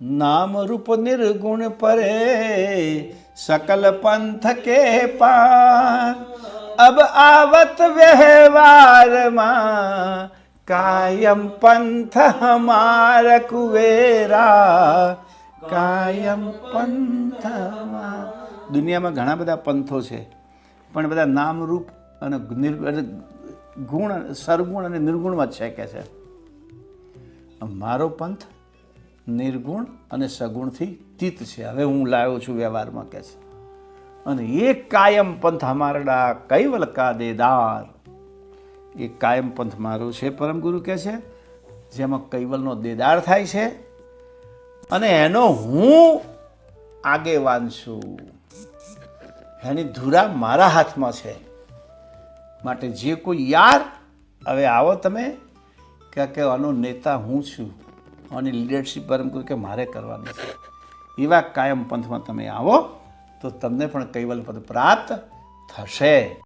नाम रूप निर्गुण परे सकल पंथ के पार अब आवत व्यवहार માં કાયમ પંથ હમાર કુવેરા કાયમ પંથ હમાર. દુનિયામાં ઘણા બધા પંથો છે પણ બધા નામરૂપ અને નિર- અને ગુણ સરગુણ અને નિર્ગુણમાં જ છે કે છે મારો પંથ નિર્ગુણ અને સગુણથી તીત છે. હવે હું લાવ્યો છું વ્યવહારમાં કે છે. અને એ કાયમ પંથ અમારડા કૈવલ કા દેદાર. એ કાયમ પંથ મારો છે, પરમ ગુરુ કહે છે, જેમાં કૈવલનો દેદાર થાય છે. અને એનો હું આગેવાન છું. એની ધુરા મારા હાથમાં છે. માટે જે કોઈ યાર, હવે આવો તમે કે આનો નેતા હું છું. આની પર એમ કહ્યું કે મારે કરવાની છે. એવા કાયમ પંથમાં તમે આવો તો તમને પણ કૈવલ પદ પ્રાપ્ત થશે.